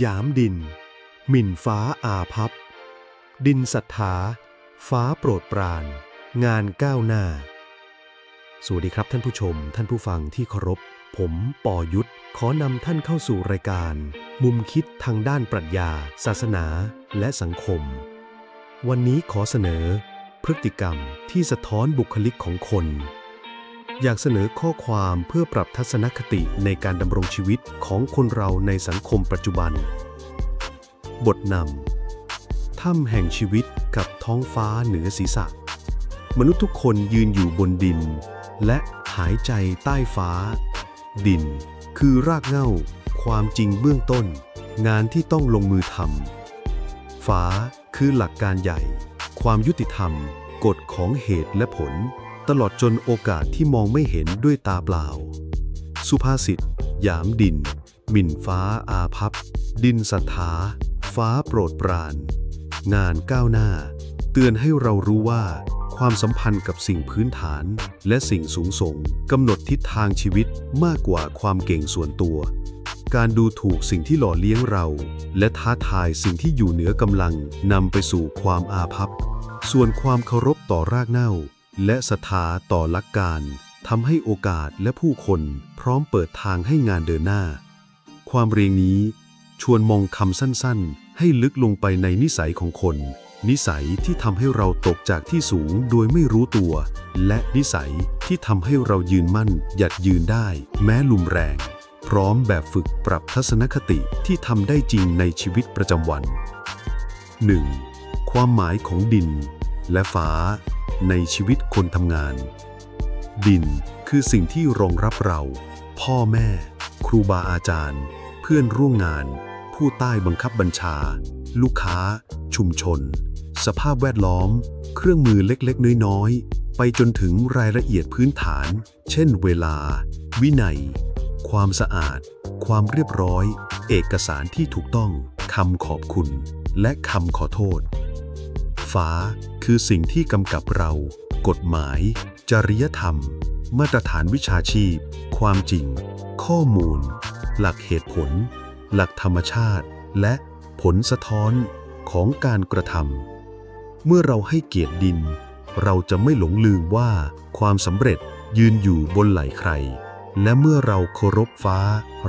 หยามดิน หมิ่นฟ้าอาพับ ดินศรัทธา ฟ้าโปรดปราน งานก้าวหน้า สวัสดีครับท่านผู้ชม ท่านผู้ฟังที่เคารพ ผมปอยุทธขอนำท่านเข้าสู่รายการ มุมคิดทางด้านปรัชญา ศาสนา และสังคม วันนี้ขอเสนอ พฤติกรรมที่สะท้อนบุคลิกของคน อยากเสนอข้อความเพื่อปรับทัศนคติในการดำรงชีวิตของคนเราในสังคมปัจจุบัน บทนำถ้ำแห่งชีวิตกับท้องฟ้าเหนือศีรษะ มนุษย์ทุกคนยืนอยู่บนดิน และหายใจใต้ฟ้า ดิน คือรากเหง้า ความจริงเบื้องต้น งานที่ต้องลงมือทำฟ้าคือหลักการใหญ่ ความยุติธรรม กฎของเหตุและผล ตลอดจนโอกาสที่มองไม่เห็นด้วยตาเปล่า สุภาษิตหยามดิน หมิ่นฟ้าอาพับ ดินศรัทธา ฟ้าโปรดปราน งานก้าวหน้า เตือนให้เรารู้ว่า ความสัมพันธ์กับสิ่งพื้นฐาน และสิ่งสูงส่งกำหนดทิศทางชีวิตมากกว่าความเก่งส่วนตัว การดูถูกสิ่งที่หล่อเลี้ยงเรา และท้าทายสิ่งที่อยู่เหนือกำลังนำไปสู่ความอาภัพ ส่วนความเคารพต่อรากเหง้า และศรัทธาต่อหลักการทำให้โอกาสและผู้คนพร้อมเปิดทางให้งานเดินหน้า ความเรียงนี้ชวนมองคำสั้นๆ ให้ลึกลงไปในนิสัยของคน นิสัยที่ทำให้เราตกจากที่สูงโดยไม่รู้ตัว และนิสัยที่ทำให้เรายืนมั่น หยัดยืนได้ แม้ลุมแรง พร้อมแบบฝึกปรับทัศนคติที่ทำได้จริงในชีวิตประจำวัน 1. ความหมายของดินและฟ้า ในชีวิตคนทำงาน ดินคือสิ่งที่รองรับเรา พ่อแม่ ครูบาอาจารย์ เพื่อนร่วมงาน ผู้ใต้บังคับบัญชา ลูกค้า ชุมชน สภาพแวดล้อม เครื่องมือเล็กๆ น้อยๆ ไปจนถึงรายละเอียดพื้นฐาน เช่น เวลา วินัย ความสะอาด ความเรียบร้อย เอกสารที่ถูกต้องคำขอบคุณ และคำขอโทษ ฟ้า คือสิ่งที่กำกับเรา กฎหมาย จริยธรรม มาตรฐานวิชาชีพ ความจริง ข้อมูล หลักเหตุผล หลักธรรมชาติ และผลสะท้อนของการกระทำเมื่อเราให้เกียรติดิน เราจะไม่หลงลืมว่าความสำเร็จยืนอยู่บนไหล่ใคร และเมื่อเราเคารพฟ้า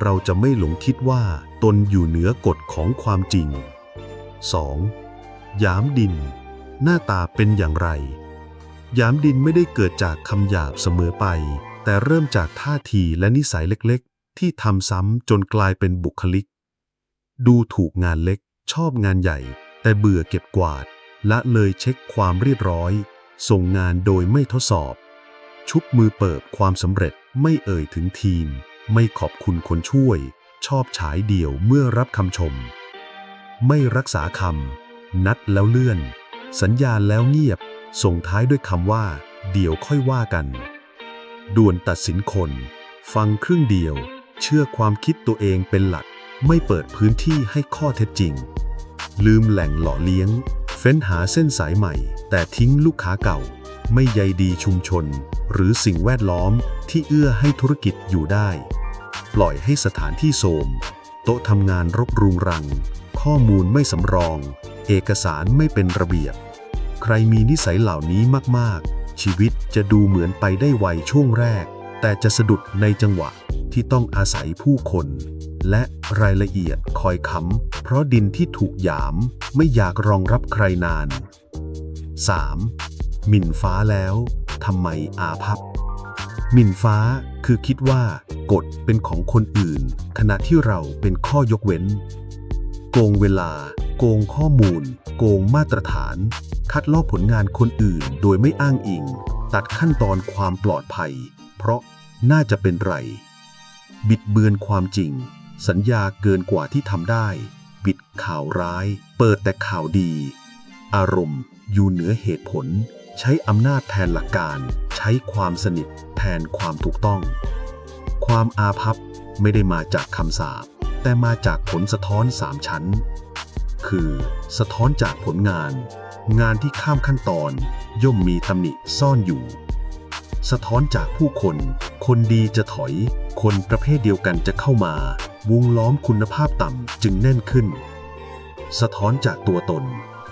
เราจะไม่หลงคิดว่าตนอยู่เหนือกฎของความจริง 2. ยามดิน หน้าตาเป็นอย่างไรหยามดินไม่ได้เกิดจากคำหยาบเสมอไป แต่เริ่มจากท่าทีและนิสัยเล็กๆ ที่ทำซ้ำจนกลายเป็นบุคลิก ดูถูกงานเล็ก ชอบงานใหญ่ แต่เบื่อเก็บกวาด ละเลยเช็คความเรียบร้อย ส่งงานโดยไม่ทดสอบ ชุบมือเปิบความสำเร็จไม่เอ่ยถึงทีม ไม่ขอบคุณคนช่วย ชอบฉายเดี่ยวเมื่อรับคำชม ไม่รักษาคำนัดแล้วเลื่อน สัญญาแล้วเงียบ ส่งท้ายด้วยคำว่า เดี๋ยวค่อยว่ากัน ด่วนตัดสินคน ฟังครึ่งเดียว เชื่อความคิดตัวเองเป็นหลัก ไม่เปิดพื้นที่ให้ข้อเท็จจริง ลืมแหล่งหล่อเลี้ยง เฟ้นหาเส้นสายใหม่ แต่ทิ้งลูกค้าเก่า ไม่ใยดีชุมชน หรือสิ่งแวดล้อมที่เอื้อให้ธุรกิจอยู่ได้ ปล่อยให้สถานที่โทมโต๊ะทำงานรกรุงรัง ข้อมูลไม่สำรอง เอกสารไม่เป็นระเบียบ ใครมีนิสัยเหล่านี้มากๆ ชีวิตจะดูเหมือนไปได้ไวช่วงแรก แต่จะสะดุดในจังหวะที่ต้องอาศัยผู้คน และรายละเอียดคอยค้ำเพราะดินที่ถูกหยามไม่อยากรองรับใครนาน 3. หมิ่นฟ้าแล้วทำไมอาภัพหมิ่นฟ้าคือคิดว่ากฎเป็นของคนอื่น ขณะที่เราเป็นข้อยกเว้น โกงเวลา โกงข้อมูล โกงมาตรฐาน คัดลอกผลงานคนอื่นโดยไม่อ้างอิง ตัดขั้นตอนความปลอดภัย เพราะน่าจะเป็นไร บิดเบือนความจริง สัญญาเกินกว่าที่ทำได้บิดข่าวร้าย เปิดแต่ข่าวดี อารมณ์อยู่เหนือเหตุผล ใช้อำนาจแทนหลักการ ใช้ความสนิทแทนความถูกต้อง ความอาภัพไม่ได้มาจากคำสาปแต่มาจากผลสะท้อนสามชั้น คือ สะท้อนจากผลงาน งานที่ข้ามขั้นตอน ย่อมมีตำหนิซ่อนอยู่ สะท้อนจากผู้คน คนดีจะถอย คนประเภทเดียวกันจะเข้ามา วงล้อมคุณภาพต่ำจึงแน่นขึ้น สะท้อนจากตัวตน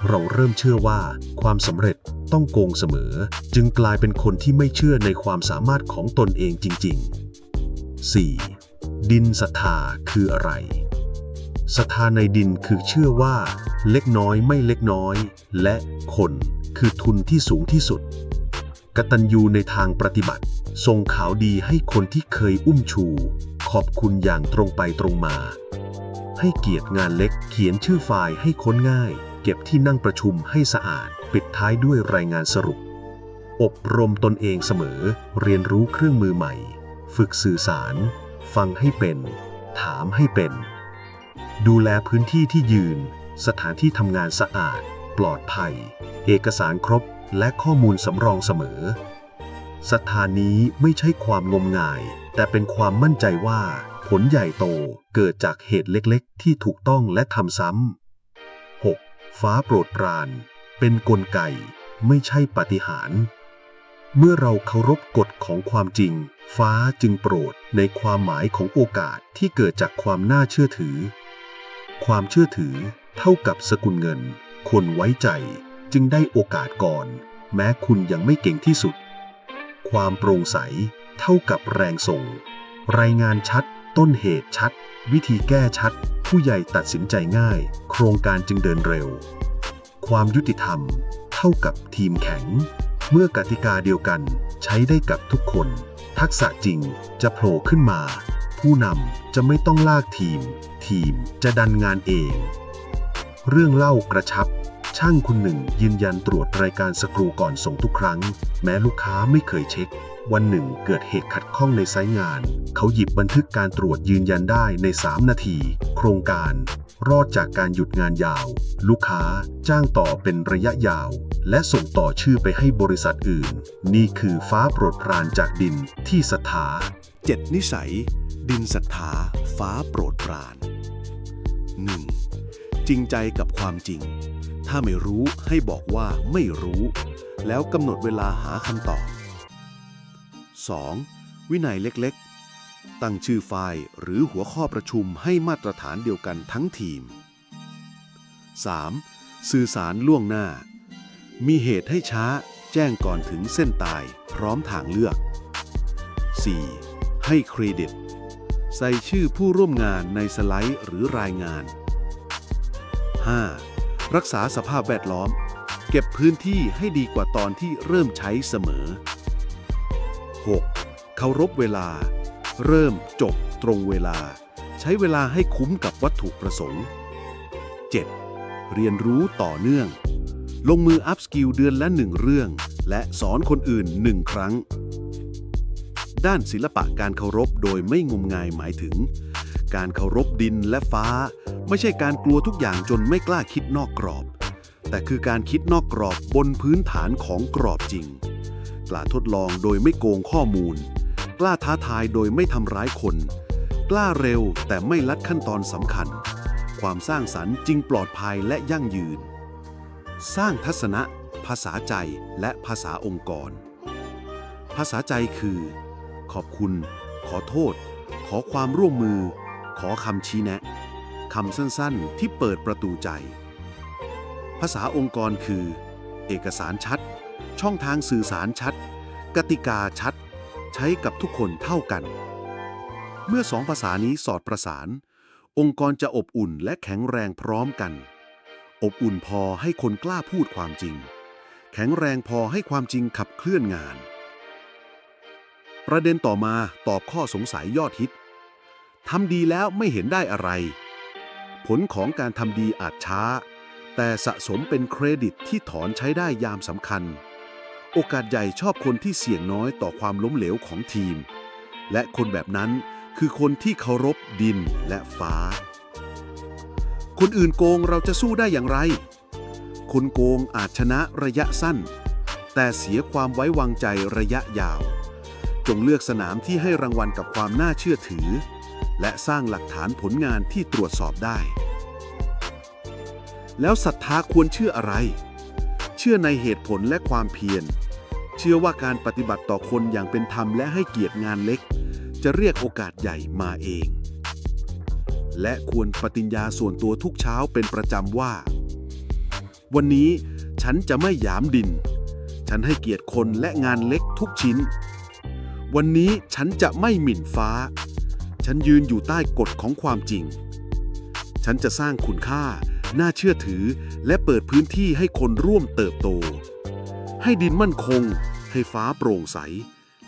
เราเริ่มเชื่อว่า ความสำเร็จต้องโกงเสมอ จึงกลายเป็นคนที่ไม่เชื่อในความสามารถของตนเองจริง ๆ 4. ดินศรัทธาคืออะไร ศรัทธาในดินคือเชื่อว่า เล็กน้อยไม่เล็กน้อย และคนคือทุนที่สูงที่สุด กตัญญูในทางปฏิบัติส่งข่าวดีให้คนที่เคยอุ้มชู ขอบคุณอย่างตรงไปตรงมา ให้เกียรติงานเล็กเขียนชื่อไฟล์ให้ค้นง่าย เก็บที่นั่งประชุมให้สะอาด ปิดท้ายด้วยรายงานสรุป อบรมตนเองเสมอ เรียนรู้เครื่องมือใหม่ ฝึกสื่อสาร ฟังให้เป็น ถามให้เป็น ดูแลพื้นที่ที่ยืน สถานที่ทำงานสะอาด ปลอดภัย เอกสารครบและข้อมูลสำรองเสมอศรัทธานี้ไม่ใช่ความงมงาย แต่เป็นความมั่นใจว่า ผลใหญ่โตเกิดจากเหตุเล็กๆ ที่ถูกต้องและทำซ้ำ 6. ฟ้าโปรดปราน เป็นกลไก ไม่ใช่ปาฏิหาริย์เมื่อเราเคารพกฎของความจริง ฟ้าจึงโปรดในความหมายของโอกาสที่เกิดจากความน่าเชื่อถือ ความเชื่อถือเท่ากับสกุลเงิน คนไว้ใจจึงได้โอกาสก่อน แม้คุณยังไม่เก่งที่สุด ความโปร่งใสเท่ากับแรงส่ง รายงานชัด ต้นเหตุชัด วิธีแก้ชัด ผู้ใหญ่ตัดสินใจง่าย โครงการจึงเดินเร็ว ความยุติธรรม เท่ากับทีมแข็ง เมื่อกติกาเดียวกันใช้ได้กับทุกคน ทักษะจริงจะโผล่ขึ้นมา ผู้นำจะไม่ต้องลากทีม ทีมจะดันงานเอง เรื่องเล่ากระชับ ช่างคนหนึ่งยืนยันตรวจรายการสกรูก่อนส่งทุกครั้ง แม้ลูกค้าไม่เคยเช็ค วันหนึ่งเกิดเหตุขัดข้องในไซต์งาน เขาหยิบบันทึกการตรวจยืนยันได้ใน 3 นาที โครงการ รอดจากการหยุดงานยาว ลูกค้าจ้างต่อเป็นระยะยาว และส่งต่อชื่อไปให้บริษัทอื่น นี่คือฟ้าโปรดปรานจากดินที่ศรัทธาเจ็ดนิสัย ดินศรัทธาฟ้าโปรดปราน 1. จริงใจกับความจริง ถ้าไม่รู้ให้บอกว่าไม่รู้ แล้วกำหนดเวลาหาคำตอบ 2. วินัยเล็กๆ ตั้งชื่อไฟล์หรือหัวข้อประชุมให้มาตรฐานเดียวกันทั้งทีม 3. สื่อสารล่วงหน้า มีเหตุให้ช้าแจ้งก่อนถึงเส้นตายพร้อมทางเลือก 4. ให้เครดิต ใส่ชื่อผู้ร่วมงานในสไลด์หรือรายงาน 5. รักษาสภาพแวดล้อม เก็บพื้นที่ให้ดีกว่าตอนที่เริ่มใช้เสมอ 6. เคารพเวลา เริ่มจบตรงเวลา ใช้เวลาให้คุ้มกับวัตถุประสงค์ 7. เรียนรู้ต่อเนื่อง ลงมืออัพสกิลเดือนละหนึ่งเรื่อง และสอนคนอื่นหนึ่งครั้ง ด้านศิลปะการเคารพโดยไม่งมงายหมายถึง การเคารพดินและฟ้า ไม่ใช่การกลัวทุกอย่างจนไม่กล้าคิดนอกกรอบ แต่คือการคิดนอกกรอบบนพื้นฐานของกรอบจริง กล้าทดลองโดยไม่โกงข้อมูล กล้าท้าทายโดยไม่ทำร้ายคน กล้าเร็วแต่ไม่ลัดขั้นตอนสำคัญ ความสร้างสรรค์จึงปลอดภัยและยั่งยืน สร้างทัศนะ ภาษาใจและภาษาองค์กร ภาษาใจคือ ขอบคุณ ขอโทษ ขอความร่วมมือ ขอคำชี้แนะคำสั้นๆ ที่เปิดประตูใจ ภาษาองค์กรคือ เอกสารชัด ช่องทางสื่อสารชัด กติกาชัด ใช้กับทุกคนเท่ากัน เมื่อสองภาษานี้สอดประสาน องค์กรจะอบอุ่นและแข็งแรงพร้อมกัน อบอุ่นพอให้คนกล้าพูดความจริง แข็งแรงพอให้ความจริงขับเคลื่อนงาน ประเด็นต่อมาตอบข้อสงสัยยอดฮิตทำดีแล้วไม่เห็นได้อะไร ผลของการทำดีอาจช้า แต่สะสมเป็นเครดิตที่ถอนใช้ได้ยามสำคัญ โอกาสใหญ่ชอบคนที่เสี่ยงน้อยต่อความล้มเหลวของทีม และคนแบบนั้นคือคนที่เคารพดินและฟ้า คนอื่นโกงเราจะสู้ได้อย่างไร คนโกงอาจชนะระยะสั้น แต่เสียความไว้วางใจระยะยาว จงเลือกสนามที่ให้รางวัลกับความน่าเชื่อถือ และสร้างหลักฐานผลงานที่ตรวจสอบได้ แล้วศรัทธาควรเชื่ออะไร เชื่อในเหตุผลและความเพียร เชื่อว่าการปฏิบัติต่อคนอย่างเป็นธรรมและให้เกียรติงานเล็ก จะเรียกโอกาสใหญ่มาเอง และควรปฏิญญาส่วนตัวทุกเช้าเป็นประจำว่า วันนี้ฉันจะไม่หยามดิน ฉันให้เกียรติคนและงานเล็กทุกชิ้น วันนี้ฉันจะไม่หมิ่นฟ้า ฉันยืนอยู่ใต้กฎของความจริง ฉันจะสร้างคุณค่า น่าเชื่อถือ และเปิดพื้นที่ให้คนร่วมเติบโต ให้ดินมั่นคง ให้ฟ้าโปร่งใส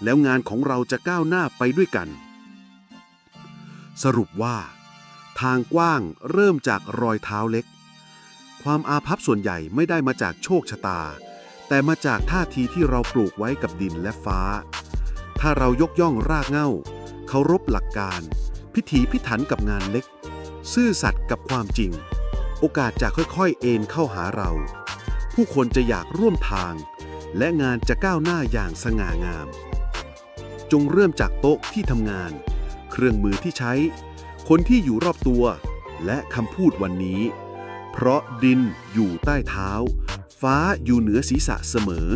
แล้วงานของเราจะก้าวหน้าไปด้วยกัน สรุปว่า ทางกว้างเริ่มจากรอยเท้าเล็ก ความอาภัพส่วนใหญ่ไม่ได้มาจากโชคชะตา แต่มาจากท่าทีที่เราปลูกไว้กับดินและฟ้า ถ้าเรายกย่องรากเง้าเคารพหลักการ พิถีพิถันกับงานเล็ก ซื่อสัตย์กับความจริง โอกาสจะค่อยๆ เอ็นเข้าหาเรา ผู้คนจะอยากร่วมทาง และงานจะก้าวหน้าอย่างสง่างาม จงเริ่มจากโต๊ะที่ทำงาน เครื่องมือที่ใช้ คนที่อยู่รอบตัว และคำพูดวันนี้ เพราะดินอยู่ใต้เท้า ฟ้าอยู่เหนือศีรษะเสมอ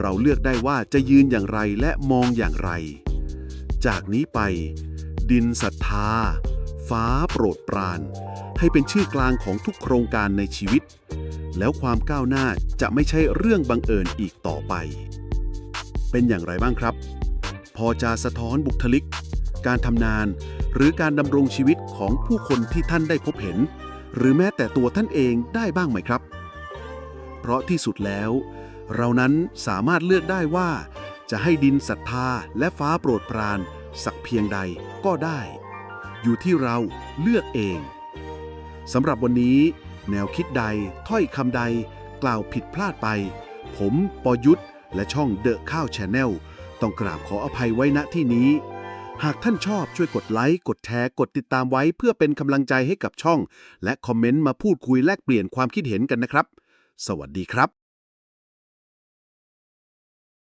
เราเลือกได้ว่าจะยืนอย่างไรและมองอย่างไร จากนี้ไป ดินศรัทธา ฟ้าโปรดปราน ให้เป็นชื่อกลางของทุกโครงการในชีวิต แล้วความก้าวหน้าจะไม่ใช่เรื่องบังเอิญอีกต่อไป เป็นอย่างไรบ้างครับ พอจะสะท้อนบุคลิก การทำนาน หรือการดำรงชีวิตของผู้คนที่ท่านได้พบเห็น หรือแม้แต่ตัวท่านเองได้บ้างไหมครับ เพราะที่สุดแล้ว เรานั้นสามารถเลือกได้ว่า จะให้ดินศรัทธาและฟ้าโปรดปราน สักเพียงใดก็ได้ อยู่ที่เราเลือกเองสำหรับวันนี้ แนวคิดใดถ้อยคำใด กล่าวผิดพลาดไป ผมปอยุทธและช่องเดอะข้าวแชนแนลต้องกราบขออภัยไว้ณที่นี้ หากท่านชอบช่วยกดไลค์ กดแชร์ กดติดตามไว้เพื่อเป็นกำลังใจให้กับช่อง และคอมเมนต์มาพูดคุยแลกเปลี่ยนความคิดเห็นกันนะครับ สวัสดีครับ